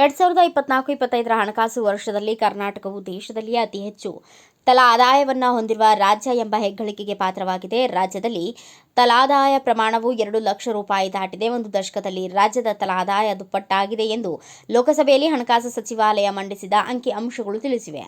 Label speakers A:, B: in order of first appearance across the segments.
A: ಎರಡ್ ಸಾವಿರದ ಇಪ್ಪತ್ನಾಲ್ಕು, ಇಪ್ಪತ್ತೈದರ ಹಣಕಾಸು ವರ್ಷದಲ್ಲಿ ಕರ್ನಾಟಕವು ದೇಶದಲ್ಲಿ ಅತಿ ಹೆಚ್ಚು ತಲಾ ಆದಾಯವನ್ನು ಹೊಂದಿರುವ ರಾಜ್ಯ ಎಂಬ ಹೆಗ್ಗಳಿಕೆಗೆ ಪಾತ್ರವಾಗಿದೆ. ರಾಜ್ಯದಲ್ಲಿ ತಲಾದಾಯ ಪ್ರಮಾಣವು ಎರಡು ಲಕ್ಷ ರೂಪಾಯಿ ದಾಟಿದೆ. ಒಂದು ದಶಕದಲ್ಲಿ ರಾಜ್ಯದ ತಲಾದಾಯ ದುಪ್ಪಟ್ಟಾಗಿದೆ ಎಂದು ಲೋಕಸಭೆಯಲ್ಲಿ ಹಣಕಾಸು ಸಚಿವಾಲಯ ಮಂಡಿಸಿದ ಅಂಕಿ ಅಂಶಗಳು ತಿಳಿಸಿವೆ.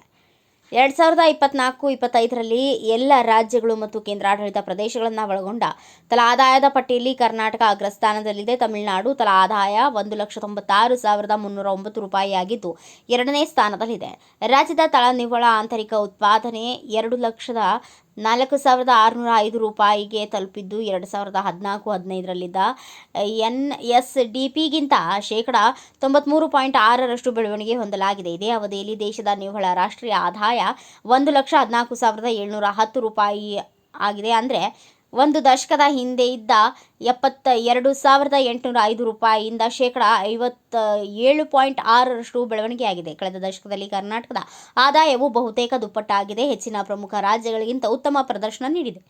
A: ಎರಡ್ ಸಾವಿರದ ಇಪ್ಪತ್ನಾಲ್ಕು, ಇಪ್ಪತ್ತೈದರಲ್ಲಿ ಎಲ್ಲ ರಾಜ್ಯಗಳು ಮತ್ತು ಕೇಂದ್ರಾಡಳಿತ ಪ್ರದೇಶಗಳನ್ನು ಒಳಗೊಂಡ ತಲಾ ಆದಾಯದ ಪಟ್ಟಿಯಲ್ಲಿ ಕರ್ನಾಟಕ ಅಗ್ರಸ್ಥಾನದಲ್ಲಿದೆ. ತಮಿಳುನಾಡು ತಲಾ ಆದಾಯ ಒಂದು ಲಕ್ಷ ತೊಂಬತ್ತಾರು ಸಾವಿರದ ಮುನ್ನೂರ ಒಂಬತ್ತು ರೂಪಾಯಿಯಾಗಿದ್ದು ಎರಡನೇ ಸ್ಥಾನದಲ್ಲಿದೆ. ರಾಜ್ಯದ ತಳ ನಿವ್ವಳ ಆಂತರಿಕ ಉತ್ಪಾದನೆ ಎರಡು ಲಕ್ಷದ ನಾಲ್ಕು ಸಾವಿರದ ಆರುನೂರ ಐದು ರೂಪಾಯಿಗೆ ತಲುಪಿದ್ದು ಎರಡು ಸಾವಿರದ ಹದಿನಾಲ್ಕು ಹದಿನೈದರಲ್ಲಿದ್ದ ಎನ್ ಎಸ್ ಡಿ ಪಿಗಿಂತ ಶೇಕಡ ತೊಂಬತ್ಮೂರು ಪಾಯಿಂಟ್ ಆರರಷ್ಟು ಬೆಳವಣಿಗೆ ಹೊಂದಲಾಗಿದೆ. ಇದೇ ಅವಧಿಯಲ್ಲಿ ದೇಶದ ನಿವ್ವಳ ರಾಷ್ಟ್ರೀಯ ಆದಾಯ ಒಂದು ಲಕ್ಷ ಹದಿನಾಲ್ಕು ಸಾವಿರದ ಏಳ್ನೂರ ಹತ್ತು ರೂಪಾಯಿ ಆಗಿದೆ. ಅಂದರೆ ಒಂದು ದಶಕದ ಹಿಂದೆ ಇದ್ದ ಎಪ್ಪತ್ತ ಎರಡು ಸಾವಿರದ ಎಂಟುನೂರ ಐದು ರೂಪಾಯಿಯಿಂದ ಶೇಕಡ ಐವತ್ತ ಏಳು ಪಾಯಿಂಟ್ ಆರರಷ್ಟು ಬೆಳವಣಿಗೆಯಾಗಿದೆ. ಕಳೆದ ದಶಕದಲ್ಲಿ ಕರ್ನಾಟಕದ ಆದಾಯವು ಬಹುತೇಕ ದುಪ್ಪಟ್ಟಾಗಿದೆ. ಹೆಚ್ಚಿನ ಪ್ರಮುಖ ರಾಜ್ಯಗಳಿಗಿಂತ ಉತ್ತಮ ಪ್ರದರ್ಶನ ನೀಡಿದೆ.